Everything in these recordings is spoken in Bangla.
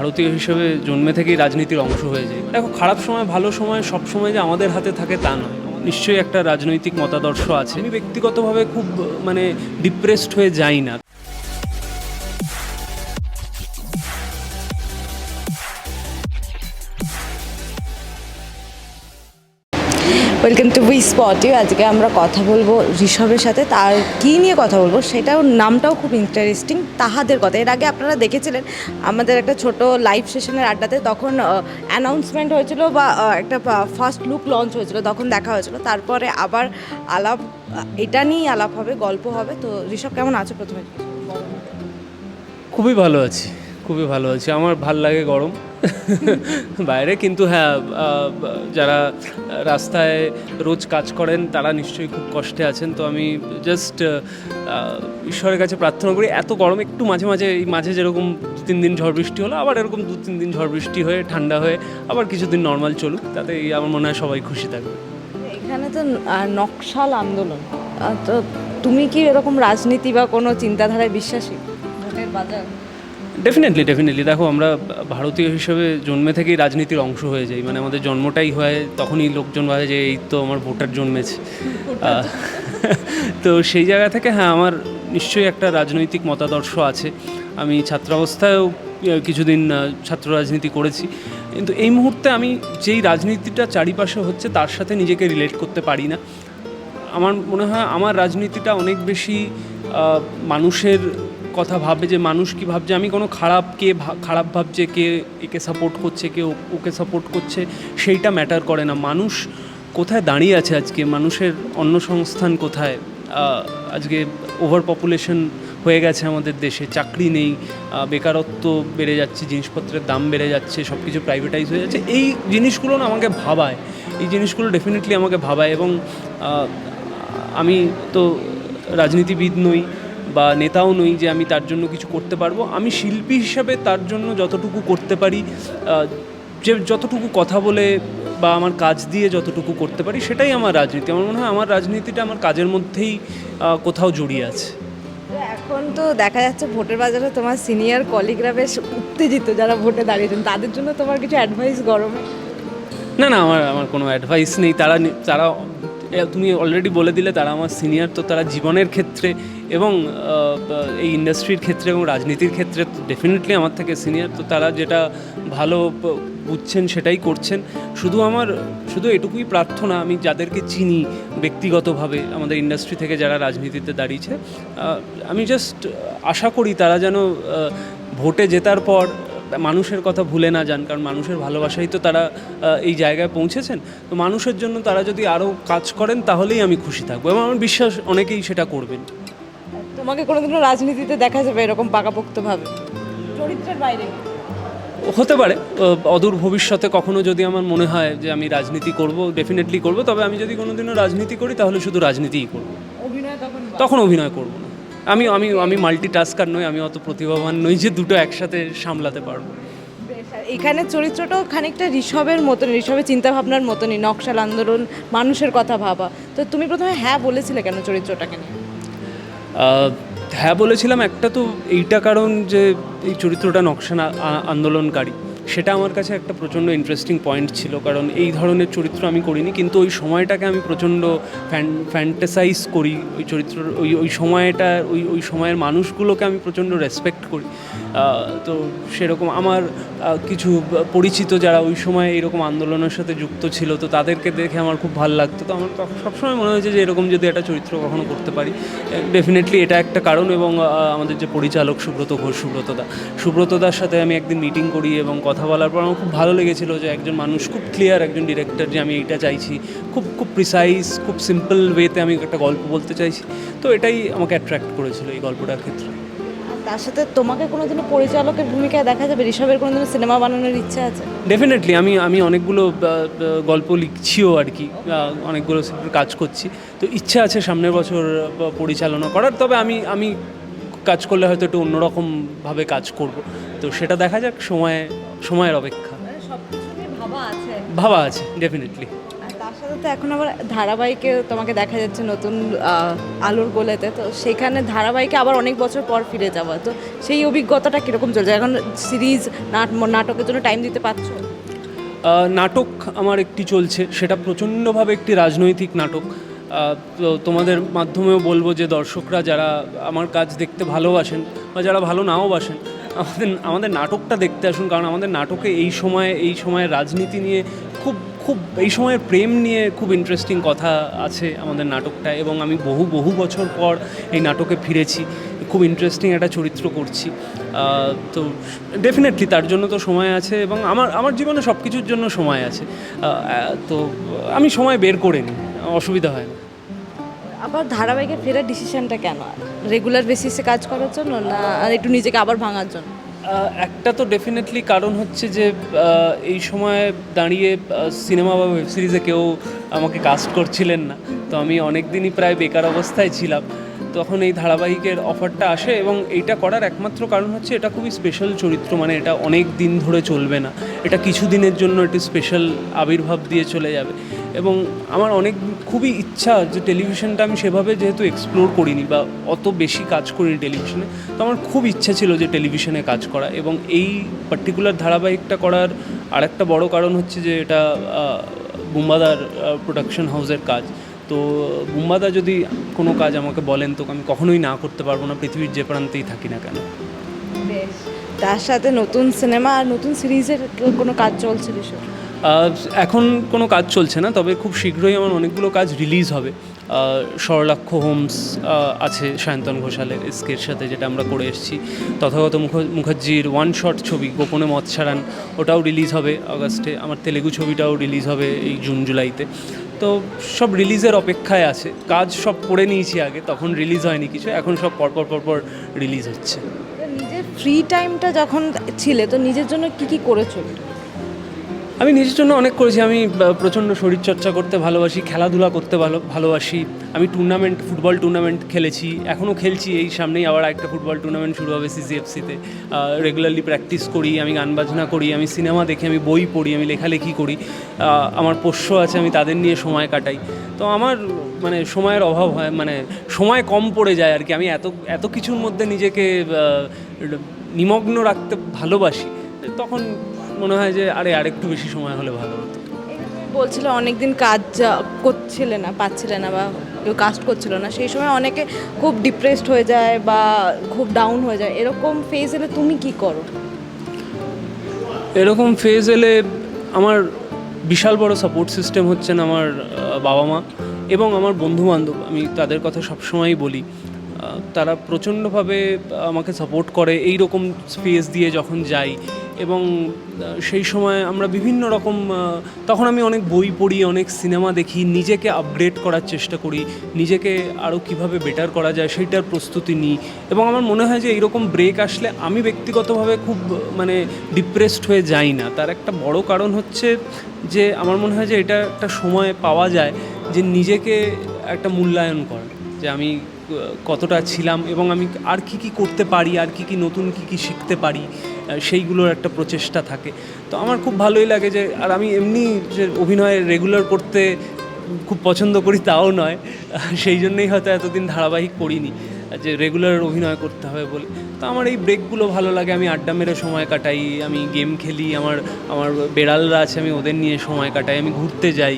ভারতীয় হিসেবে জন্মে থেকেই রাজনীতির অংশ হয়ে যায়। দেখো, খারাপ সময়, ভালো সময়, সব সময় যে আমাদের হাতে থাকে তা নয়। নিশ্চয়ই একটা রাজনৈতিক মতাদর্শ আছে। আমি ব্যক্তিগতভাবে খুব মানে ডিপ্রেসড হয়ে যাই না। Welcome to we spot you আজকে আমরা কথা বলব ঋষভের সাথে। তার কী নিয়ে কথা বলব সেটাও, নামটাও খুব ইন্টারেস্টিং তাহাদের কথা। এর আগে আপনারা দেখেছিলেন আমাদের একটা ছোট লাইভ সেশনের আড্ডাতে তখন অ্যানাউন্সমেন্ট হয়েছিল বা একটা ফার্স্ট লুক লঞ্চ হয়েছিল, তখন দেখা হয়েছিল। তারপরে আবার আলাপ এটা নিয়েই আলাপ হবে, গল্প হবে। তো ঋষভ, কেমন আছো প্রথমে? খুবই ভালো আছি। খুবই ভালো আছি। আমার ভালো লাগে গরম। বাইরে, কিন্তু হ্যাঁ যারা রাস্তায় রোজ কাজ করেন, তারা নিশ্চয়ই খুব কষ্টে আছেন। তো আমি জাস্ট ঈশ্বরের কাছে প্রার্থনা করি, এত গরম, একটু মাঝে মাঝে, এই মাঝে যেরকম দু তিন দিন ঝড় বৃষ্টি হলো, আবার এরকম দু তিন দিন ঝড় বৃষ্টি হয়ে, ঠান্ডা হয়ে, আবার কিছুদিন নর্মাল চলুক, তাতে আমার মনে হয় সবাই খুশি থাকবে। এখানে তো নকশাল আন্দোলন। তো তুমি কি এরকম রাজনীতি বা কোনো চিন্তাধারায় বিশ্বাসী? ভোটের বাজার? ডেফিনেটলি ডেফিনেটলি দেখো আমরা ভারতীয় হিসেবে জন্মে থেকেই রাজনীতির অংশ হয়ে যাই। মানে আমাদের জন্মটাই হয় তখনই লোকজন ভাবে যে এই তো আমার ভোটার জন্মেছে। তো সেই জায়গা থেকে হ্যাঁ আমার নিশ্চয়ই একটা রাজনৈতিক মতাদর্শ আছে। আমি ছাত্রাবস্থায়ও কিছুদিন ছাত্র রাজনীতি করেছি। কিন্তু এই মুহূর্তে আমি যেই রাজনীতিটা চারিপাশে হচ্ছে তার সাথে নিজেকে রিলেট করতে পারি না। আমার মনে হয় আমার রাজনীতিটা অনেক বেশি মানুষের কথা ভাবে যে মানুষ কি ভাবছে? আমি কোনো খারাপ কে খারাপ ভাবছে, কে একে সাপোর্ট করছে, কে ওকে সাপোর্ট করছে, সেইটা ম্যাটার করে না। মানুষ কোথায় দাঁড়িয়ে আছে আজকে? মানুষের অন্য সংস্থান কোথায়? আজকে ওভার পপুলেশন হয়ে গেছে আমাদের দেশে, চাকরি নেই বেকারত্ব বেড়ে যাচ্ছে, জিনিসপত্রের দাম বেড়ে যাচ্ছে সব কিছু প্রাইভেটাইজ হয়ে যাচ্ছে। এই জিনিসগুলো না আমাকে ভাবায়। এই জিনিসগুলো ডেফিনেটলি আমাকে ভাবায় এবং আমি তো রাজনীতিবিদ নই বা নেতাও নই যে আমি তার জন্য কিছু করতে পারব। আমি শিল্পী হিসাবে তার জন্য যতটুকু করতে পারি যে যতটুকু কথা বলে বা আমার কাজ দিয়ে যতটুকু করতে পারি সেটাই আমার রাজনীতি। আমার মনে হয় আমার রাজনীতিটা আমার কাজের মধ্যেই কোথাও জড়িয়ে আছে। এখন তো দেখা যাচ্ছে ভোটের বাজারে তোমার সিনিয়র কলিগরা বেশ উত্তেজিত যারা ভোটে দাঁড়িয়েছেন। তাদের জন্য তোমার কিছু অ্যাডভাইস গরমে? না না আমার আমার কোনো অ্যাডভাইস নেই। তারা তারা তুমি অলরেডি বলে দিলে তারা আমার সিনিয়র তো তারা জীবনের ক্ষেত্রে এবং এই ইন্ডাস্ট্রির ক্ষেত্রে এবং রাজনীতির ক্ষেত্রে ডেফিনেটলি আমার থেকে সিনিয়র তো তারা যেটা ভালো বুঝছেন সেটাই করছেন। শুধু আমার, শুধু এটুকুই প্রার্থনা, আমি যাদেরকে চিনি ব্যক্তিগতভাবে আমাদের ইন্ডাস্ট্রি থেকে যারা রাজনীতিতে দাঁড়িয়েছে আমি জাস্ট আশা করি তারা যেন ভোটে জেতার পর মানুষের কথা ভুলে না যান কারণ মানুষের ভালোবাসাই তো তারা এই জায়গায় পৌঁছেছেন। তো মানুষের জন্য তারা যদি আরও কাজ করেন তাহলেই আমি খুশি থাকব এবং আমার বিশ্বাস অনেকেই সেটা করবেন। তোমাকে কোনোদিনও রাজনীতিতে দেখা যাবে এরকম পাকাপোক্তভাবে। চরিত্রের বাইরে। হতে পারে অদূর ভবিষ্যতে কখনো যদি আমার মনে হয় যে আমি রাজনীতি করব ডেফিনেটলি করব তবে আমি যদি কোনোদিনও রাজনীতি করি তাহলে শুধু রাজনীতিই করব। তখন অভিনয় করব না। আমি আমি আমি মাল্টি টাস্কার নই আমি অত প্রতিভাবান নই যে দুটো একসাথে সামলাতে পারব। এখানে চরিত্রটাও খানিকটা ঋষভের মতন ঋষভের চিন্তাভাবনার মতনই নকশাল আন্দোলন মানুষের কথা ভাবা। তো তুমি প্রথমে হ্যাঁ বলেছিলে কেন চরিত্রটাকে নিয়ে? হ্যাঁ বলেছিলাম একটা তো এইটা কারণ যে এই চরিত্রটা নকশা আন্দোলনকারী। সেটা আমার কাছে একটা প্রচণ্ড ইন্টারেস্টিং পয়েন্ট ছিল, কারণ এই ধরনের চরিত্র আমি করিনি, কিন্তু ওই সময়টাকে আমি প্রচণ্ড ফ্যান ফ্যান্টাসাইজ করি, ওই চরিত্র ওই ওই সময়টা, ওই ওই সময়ের মানুষগুলোকে আমি প্রচণ্ড রেসপেক্ট করি। তো সেরকম আমার কিছু পরিচিত যারা ওই সময় এরকম আন্দোলনের সাথে যুক্ত ছিল, তো তাদেরকে দেখে আমার খুব ভালো লাগতো। তো আমার সবসময় মনে হয়েছে যে এরকম যদি একটা চরিত্র কখনো করতে পারি ডেফিনেটলি এটা একটা কারণ এবং আমাদের যে পরিচালক সুব্রত ঘোষ, সুব্রতদা, সুব্রতদার সাথে আমি একদিন মিটিং করি এবং কথা বলার পর আমার খুব ভালো লেগেছিল যে একজন মানুষ খুব ক্লিয়ার একজন ডিরেক্টর যে আমি এইটা চাইছি। খুব খুব প্রিসাইজ খুব সিম্পল ওয়েতে আমি একটা গল্প বলতে চাইছি। তো এটাই আমাকে অ্যাট্রাক্ট করেছিল এই গল্পটার ক্ষেত্রে। তার সাথে তোমাকে কোনোদিনও পরিচালকের ভূমিকায় দেখা যাবে? ঋষভের কোনোদিনও সিনেমা বানানোর ইচ্ছা আছে? ডেফিনেটলি আমি আমি অনেকগুলো গল্প লিখছিও আর কি অনেকগুলো কাজ করছি। তো ইচ্ছা আছে সামনের বছর পরিচালনা করার তবে আমি আমি কাজ করলে হয়তো একটু অন্যরকমভাবে কাজ করব। তো সেটা দেখা যাক সময় সময়ের অপেক্ষা। মানে ভাবা আছে। ভাবা আছে ডেফিনেটলি তার সাথে আপাতত এখন আবার ধারাবাহিকে তোমাকে দেখা যাচ্ছে নতুন আলোর গোলেতে। তো সেখানে ধারাবাহিকে আবার অনেক বছর পর ফিরে যাওয়া। তো সেই অভিজ্ঞতাটা কীরকম চলছে? এখন সিরিজ নাটকের জন্য টাইম দিতে পারছ? নাটক আমার একটি চলছে। সেটা প্রচণ্ডভাবে একটি রাজনৈতিক নাটক। তো তোমাদের মাধ্যমেও বলব যে দর্শকরা যারা আমার কাজ দেখতে ভালোবাসেন বা যারা ভালো নাও বাসেন আমাদের আমাদের নাটকটা দেখতে আসুন, কারণ আমাদের নাটকে এই সময়ে, এই সময়ের রাজনীতি নিয়ে খুব খুব, এই সময়ের প্রেম নিয়ে খুব ইন্টারেস্টিং কথা আছে আমাদের নাটকটা এবং আমি বহু বহু বছর পর এই নাটকে ফিরেছি। খুব ইন্টারেস্টিং একটা চরিত্র করছি। তো ডেফিনেটলি তার জন্য তো সময় আছে এবং আমার আমার জীবনে সব কিছুর জন্য সময় আছে। তো আমি সময় বের করে নিই, অসুবিধা হয় না। আবার ধারাবাহিকে ফেরার ডিসিশনটা কেন? রেগুলার বেসিসে কাজ করার জন্য না একটু নিজেকে আবার ভাঙার জন্য? একটা তো ডেফিনেটলি কারণ হচ্ছে যে এই সময় দাঁড়িয়ে সিনেমা বা ওয়েব সিরিজে কেউ আমাকে কাস্ট করছিলেন না। তো আমি অনেক দিনই প্রায় বেকার অবস্থায় ছিলাম। তখন এই ধারাবাহিকের অফারটা আসে এবং এইটা করার একমাত্র কারণ হচ্ছে এটা খুবই স্পেশাল চরিত্র মানে এটা অনেক দিন ধরে চলবে না। এটা কিছু দিনের জন্য একটি স্পেশাল আবির্ভাব দিয়ে চলে যাবে। এবং আমার অনেক খুবই ইচ্ছা যে টেলিভিশনটা আমি সেভাবে যেহেতু এক্সপ্লোর করিনি বা অত বেশি কাজ করিনি টেলিভিশনে, তো আমার খুব ইচ্ছা ছিল যে টেলিভিশনে কাজ করা এবং এই পার্টিকুলার ধারাবাহিকটা করার আরেকটা বড় কারণ হচ্ছে যে এটা বুম্বাদার প্রোডাকশন হাউসের কাজ। তো বুম্বাদা যদি কোনো কাজ আমাকে বলেন তো আমি কখনোই না করতে পারব না, পৃথিবীর যে প্রান্তেই থাকি না কেন? তার সাথে নতুন সিনেমা আর নতুন সিরিজের কোনো কাজ চলছে বিষয় এখন কোনো কাজ চলছে না, তবে খুব শীঘ্রই আমার অনেকগুলো কাজ রিলিজ হবে। সরলাক্ষ হোমস আছে সায়ন্তন ঘোষালের স্কের সাথে যেটা আমরা করে এসেছি। তথাগত মুখ, মুখার্জির ওয়ান শট ছবি, গোপনে মত ছাড়ান, ওটাও রিলিজ হবে আগস্টে। আমার তেলেগু ছবিটাও রিলিজ হবে এই জুন জুলাইতে। তো সব রিলিজের অপেক্ষায় আছে। কাজ সব করে নিয়েছি আগে, তখন রিলিজ হয়নি কিছু, এখন সব পরপর পরপর রিলিজ হচ্ছে। নিজের ফ্রি টাইমটা যখন ছিলে, তো নিজের জন্য কি কি করেছ? আমি নিজের জন্য অনেক করেছি। আমি প্রচণ্ড শরীরচর্চা করতে ভালোবাসি, খেলাধুলা করতে ভালো, ভালোবাসি। আমি টুর্নামেন্ট ফুটবল টুর্নামেন্ট খেলেছি। এখনও খেলছি এই সামনেই আবার একটা ফুটবল টুর্নামেন্ট শুরু হবে সিজিএফসিতে রেগুলারলি প্র্যাকটিস করি, আমি গান বাজনা করি, আমি সিনেমা দেখি, আমি বই পড়ি, আমি লেখালেখি করি। আমার পোষ্য আছে, আমি তাদের নিয়ে সময় কাটাই। তো আমার মানে সময়ের অভাব হয় মানে সময় কম পড়ে যায় আর কি। আমি এত এত কিছুর মধ্যে নিজেকে নিমগ্ন রাখতে ভালোবাসি। তখন মনে হয় যে আরে আরেকটু বেশি সময় হলে ভালো হতো। বলছিল অনেকদিন কাজ করছিলে না পাচ্ছিলে না বা কেউ কাস্ট করছিল না। সেই সময় অনেকে খুব ডিপ্রেসড হয়ে যায় বা খুব ডাউন হয়ে যায়। এরকম ফেজ এলে তুমি কি করো? এরকম ফেজ এলে আমার বিশাল বড় সাপোর্ট সিস্টেম হচ্ছেন আমার বাবা মা এবং আমার বন্ধু বান্ধব আমি তাদের কথা সবসময়ই বলি। তারা প্রচণ্ডভাবে আমাকে সাপোর্ট করে। এই রকম ফেজ দিয়ে যখন যাই এবং সেই সময় আমরা বিভিন্ন রকম তখন আমি অনেক বই পড়ি, অনেক সিনেমা দেখি, নিজেকে আপগ্রেড করার চেষ্টা করি, নিজেকে আরও কীভাবে বেটার করা যায় সেইটার প্রস্তুতি নিই এবং আমার মনে হয় যে এইরকম ব্রেক আসলে আমি ব্যক্তিগতভাবে খুব মানে ডিপ্রেসড হয়ে যাই না। তার একটা বড় কারণ হচ্ছে যে আমার মনে হয় যে এটা একটা সময় পাওয়া যায় যে নিজেকে একটা মূল্যায়ন করা, যে আমি কতটা ছিলাম এবং আমি আর কি কি করতে পারি, আর কি কি নতুন কি কি শিখতে পারি। সেইগুলোর একটা প্রচেষ্টা থাকে। তো আমার খুব ভালোই লাগে যে, আর আমি এমনি যে অভিনয় রেগুলার করতে খুব পছন্দ করি তাও নয়। সেই জন্যই হয়তো এতদিন ধারাবাহিক করিনি, যে রেগুলার অভিনয় করতে হবে বলে। তো আমার এই ব্রেকগুলো ভালো লাগে, আমি আড্ডা মেরে সময় কাটাই, আমি গেম খেলি, আমার আমার বেড়ালরা আছে, আমি ওদের নিয়ে সময় কাটাই, আমি ঘুরতে যাই,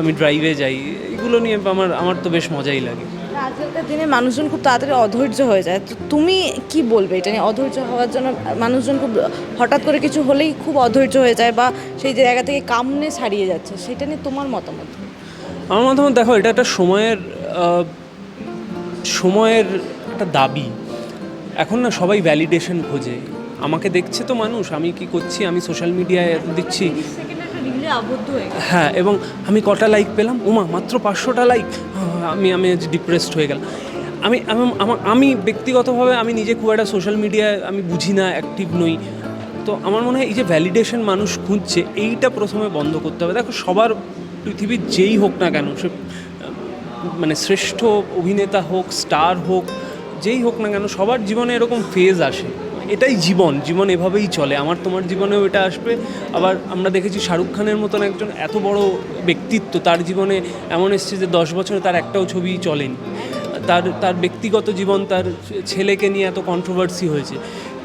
আমি ড্রাইভে যাই, এগুলো নিয়ে আমার আমার তো বেশ মজাই লাগে। আজকালকার দিনে মানুষজন খুব তাড়াতাড়ি অধৈর্য হয়ে যায়। তো তুমি কি বলবে এটা নিয়ে? অধৈর্য হওয়ার জন্য মানুষজন খুব হঠাৎ করে কিছু হলেই খুব অধৈর্য হয়ে যায় বা সেই জায়গা থেকে কামনে ছাড়িয়ে যাচ্ছে, সেটা নিয়ে তোমার মতামত আমার মতামত দেখো, এটা একটা সময়ের সময়ের একটা দাবি। এখন না সবাই ভ্যালিডেশন খোঁজে। আমাকে দেখছে তো মানুষ, আমি কি করছি? আমি সোশ্যাল মিডিয়ায় দিচ্ছি। আবদ্ধ হয়ে হ্যাঁ এবং আমি কটা লাইক পেলাম? উমা, মাত্র পাঁচশোটা লাইক আমি আমি আজ ডিপ্রেসড হয়ে গেলাম। আমি, আমি- আমার আমি ব্যক্তিগতভাবে আমি নিজে খুব একটা সোশ্যাল মিডিয়ায় আমি বুঝি না অ্যাক্টিভ নই। তো আমার মনে হয় এই যে ভ্যালিডেশন মানুষ খুঁজছে, এইটা প্রথমে বন্ধ করতে হবে। দেখো, সবার পৃথিবীর যেই হোক না কেন, সে মানে শ্রেষ্ঠ অভিনেতা হোক স্টার হোক, যেই হোক না কেন, সবার জীবনে এরকম ফেজ আসে। এটাই জীবন জীবন এভাবেই চলে। আমার তোমার জীবনেও এটা আসবে। আবার আমরা দেখেছি শাহরুখ খানের মতন একজন এত বড় ব্যক্তিত্ব, তার জীবনে এমন এসছে যে দশ বছরে তার একটাও ছবি চলেনি। তার তার ব্যক্তিগত জীবন, তার ছেলেকে নিয়ে এত কন্ট্রোভার্সি হয়েছে।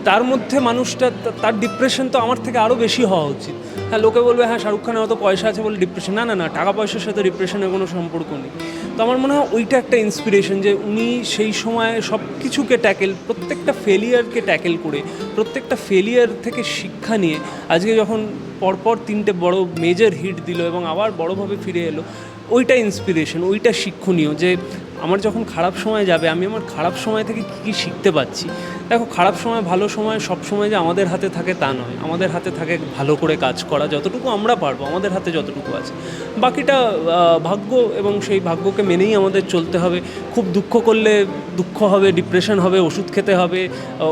তার মধ্যে মানুষটা তার ডিপ্রেশন তো আমার থেকে আরও বেশি হওয়া উচিত। হ্যাঁ লোকে বলবে হ্যাঁ শাহরুখ খানের অত পয়সা আছে বলে ডিপ্রেশন না না না, টাকা পয়সার সাথে ডিপ্রেশনের কোনো সম্পর্ক নেই। তো আমার মনে হয় ওইটা একটা ইন্সপিরেশন যে উনি সেই সময় সব কিছুকে ট্যাকেল প্রত্যেকটা ফেলিয়ারকে ট্যাকেল করে, প্রত্যেকটা ফেলিয়ার থেকে শিক্ষা নিয়ে, আজকে যখন পরপর তিনটে বড় মেজর হিট দিল এবং আবার বড়োভাবে ফিরে এলো, ওইটা ইন্সপিরেশন ওইটা শিক্ষণীয় যে আমার যখন খারাপ সময় যাবে, আমি আমার খারাপ সময় থেকে কী কী শিখতে পাচ্ছি দেখো, খারাপ সময়, ভালো সময় সব সময় যে আমাদের হাতে থাকে তা নয়। আমাদের হাতে থাকে ভালো করে কাজ করা, যতটুকু আমরা পারব, আমাদের হাতে যতটুকু আছে। বাকিটা ভাগ্য এবং সেই ভাগ্যকে মেনেই আমাদের চলতে হবে। খুব দুঃখ করলে দুঃখ হবে ডিপ্রেশন হবে, ওষুধ খেতে হবে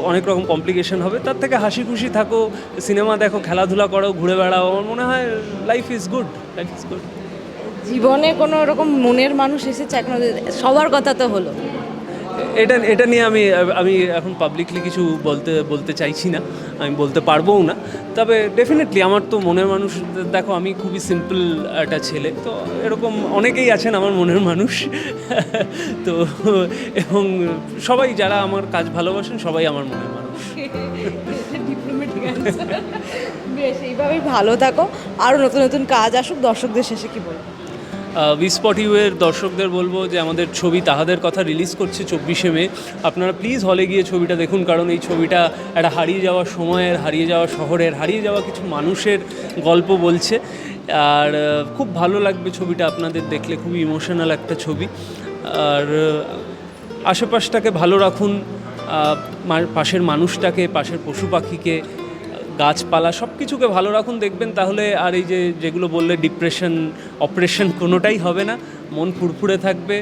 অনেক রকম কমপ্লিকেশন হবে। তার থেকে হাসি খুশি থাকো, সিনেমা দেখো, খেলাধুলা করো, ঘুরে বেড়াও। আমার মনে হয় life is good life is good জীবনে কোনো রকম মনের মানুষ এসেছে? এখনও সবার কথা তো হলো। এটা এটা নিয়ে আমি আমি এখন পাবলিকলি কিছু বলতে বলতে চাইছি না। আমি বলতে পারবোও না। তবে ডেফিনেটলি আমার তো মনের মানুষ দেখো আমি খুবই সিম্পল একটা ছেলে। তো এরকম অনেকেই আছেন আমার মনের মানুষ। তো এবং সবাই যারা আমার কাজ ভালোবাসেন সবাই আমার মনের মানুষ। বেশ এইভাবেই ভালো থাকো। আরও নতুন নতুন কাজ আসুক দর্শকদের শেষে কি বলব? উই স্পট ইউয়ের দর্শকদের বলব যে আমাদের ছবি তাহাদের কথা রিলিজ করছে চব্বিশে মে। আপনারা প্লিজ হলে গিয়ে ছবিটা দেখুন, কারণ এই ছবিটা একটা হারিয়ে যাওয়া সময়ের, হারিয়ে যাওয়া শহরের, হারিয়ে যাওয়া কিছু মানুষের গল্প বলছে। আর খুব ভালো লাগবে ছবিটা আপনাদের দেখলে, খুবই ইমোশনাল একটা ছবি। আর, আশেপাশটাকে ভালো রাখুন পাশের মানুষটাকে, পাশের পশু পাখিকে গাছপালা সব কিছুকে ভালো রাখুন, দেখবেন তাহলে আর এই যে যেগুলো বললে ডিপ্রেশন অপারেশন কোনোটাই হবে না। মন ফুরফুরে থাকবে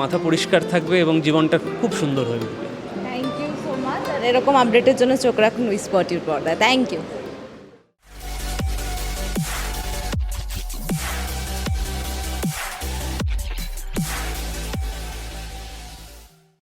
মাথা পরিষ্কার থাকবে এবং জীবনটা খুব সুন্দর হয়ে উঠবে। থ্যাংক ইউ সো মাচ এরকম আপডেটের জন্য চোখ রাখুন উই স্পট ইউর পর্দায় থ্যাংক ইউ